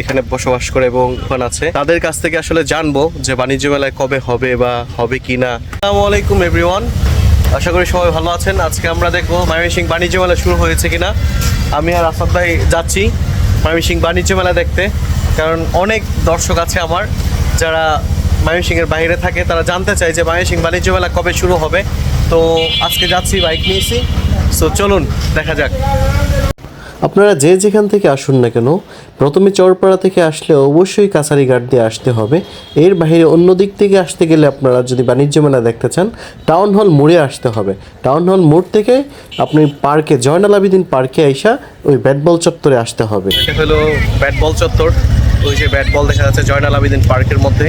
এখানে বসবাস করে এবং দোকান আছে। তাদের কাছ থেকে আসলে জানব যে বাণিজ্য মেলায় কবে হবে বা হবে কি না আসসালামু আলাইকুম এভরিওয়ান আশা করি সবাই ভালো আছেন। আজকে আমরা দেখব ময়মনসিং বাণিজ্য মেলা শুরু হয়েছে কিনা। আমি আর আসাদ ভাই যাচ্ছি ময়মনসিং বাণিজ্য মেলা দেখতে। কারণ অনেক দর্শক আছে আমার, যারা ময়মনসিংহের বাইরে থাকে, তারা জানতে চায় যে ময়মনসিং বাণিজ্য মেলা কবে শুরু হবে। তো আজকে যাচ্ছি বাইক নিয়েছি সো চলুন, দেখা যাক। আপনারা যে যেখান থেকে আসুন না কেন, প্রথমে চরপাড়া থেকে আসলে অবশ্যই কাছারি ঘাট দিয়ে আসতে হবে। এর বাইরে অন্য দিক থেকে আসতে গেলে আপনারা যদি বাণিজ্য মেলা দেখতে চান, টাউন হল মোড়ে আসতে হবে। টাউন হল মোড় থেকে আপনি পার্কে, জয়নাল আবিদিন পার্কে আইসা ওই ব্যাট বল চত্বরে আসতে হবে। এটা হলো ব্যাট বল চত্বর। ওই যে ব্যাট বল দেখা যাচ্ছে জয়নাল আবিদিন পার্কের মধ্যে।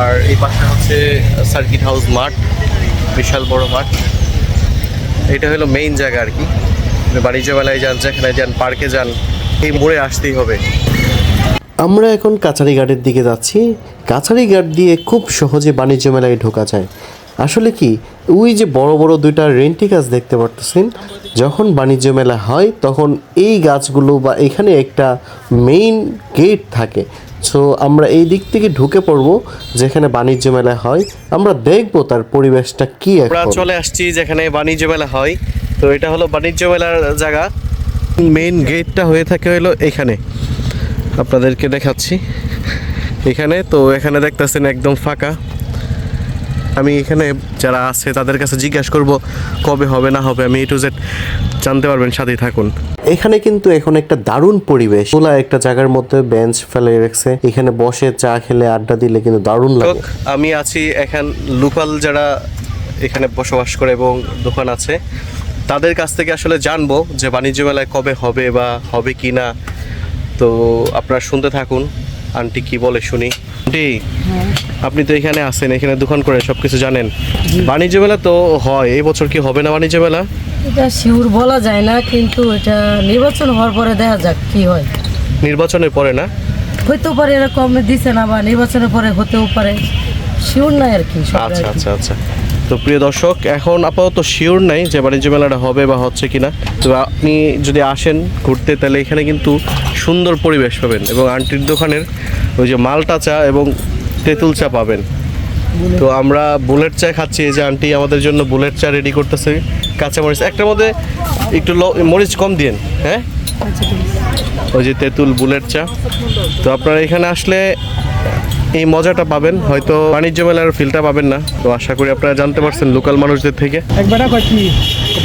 আর এই পাশে হচ্ছে সার্কিট হাউস মাঠ, বিশাল বড় মাঠ। এটা হলো মেইন জায়গা আর কি। আপনি বাণিজ্য মেলায় যান যেখানে যান পার্কে যান এই মোড়ে আসতেই হবে। আমরা এখন কাছারি ঘাটের দিকে যাচ্ছি। কাছারি ঘাট দিয়ে খুব সহজে বাণিজ্য মেলায় ঢোকা যায়। আসলে কি ওই যে বড় বড় দুইটা রেন্টি গাছ দেখতে পারতেছেন যখন বাণিজ্য মেলা হয় তখন এই গাছগুলো বা এখানে একটা মেইন গেট থাকে। সো আমরা এই দিক থেকে ঢুকে পড়ব যেখানে বাণিজ্য মেলা হয়। আমরা দেখব তার পরিবেশটা কি আমরা চলে আসছি যেখানে বাণিজ্য মেলা হয়। তো এটা হলো বাণিজ্য মেলার জায়গা। মেইন গেটটা হয়ে থাকে হলো এখানে। আপনাদেরকে দেখাচ্ছি। এখানে তো এখানে দেখতেছেন একদম ফাঁকা। আমি এখানে যারা আছে তাদের কাছে জিজ্ঞাসা করব কবে হবে না হবে আমি এ টু জেড জানতে পারবেন সাথেই থাকুন। এখানে কিন্তু এখন একটা দারুণ পরিবেশ। খোলা একটা জায়গার মধ্যে বেঞ্চ ফেলে রেখেছে। এখানে বসে চা খেলে আড্ডা দিলে কিন্তু দারুণ লাগে। আমি আছি এখন লোকাল যারা এখানে বসবাস করে এবং দোকান আছে তাদের কাছ থেকে আসলে জানব যে বাণিজ্য মেলায় কবে হবে বা হবে কি না। তো আপনারা শুনতে থাকুন আন্টি কি বলে শুনি। আন্টি আপনি তো এখানে আছেন এখানে দোকান করে সব কিছু জানেন বাণিজ্য মেলা তো হয় এই বছর কি হবে না বাণিজ্য মেলা? এটা শিউর বলা যায় না কিন্তু এটা নির্বাচন হওয়ার পরে দেখা যাক কি হয়। নির্বাচনের পরে না? হইতেও পারে এরকম দিছে না বা নির্বাচনের পরে হতেও পারে শিউর নাই আর কি আচ্ছা আচ্ছা আচ্ছা। তো প্রিয় দর্শক এখন আপাতত শিওর নাই যে বাণিজ্য মেলাটা হবে বা হচ্ছে কিনা। তো আপনি যদি আসেন ঘুরতে তাহলে এখানে কিন্তু সুন্দর পরিবেশ পাবেন এবং আন্টির দোকানের ওই যে মালটা চা এবং তেঁতুল চা পাবেন। তো আমরা বুলেট চা খাচ্ছি এই যে আন্টি আমাদের জন্য বুলেট চা রেডি করতেছে কাঁচা মরিচ একটার মধ্যে একটু মরিচ কম দিন হ্যাঁ? আচ্ছা। ওই যে তেঁতুল বুলেট চা। তো আপনারা এখানে আসলে এই মজাটা পাবেন। হয়তো বাণিজ্য মেলার ফিলটা পাবেন না। তো আশা করি আপনারা জানতে পারছেন লোকাল মানুষদের থেকে। একবার কি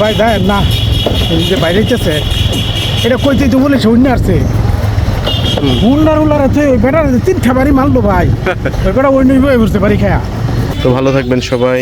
ভাই দেয় না। যে বাইরে যাচ্ছে এটা কইতে তো বলে শূন্য আসছে। উল্লার উলার আছে বেটা তিন খাবারই মারলো ভাই। বেটা ওই বুঝতে পারি খায়া। তো ভালো থাকবেন সবাই।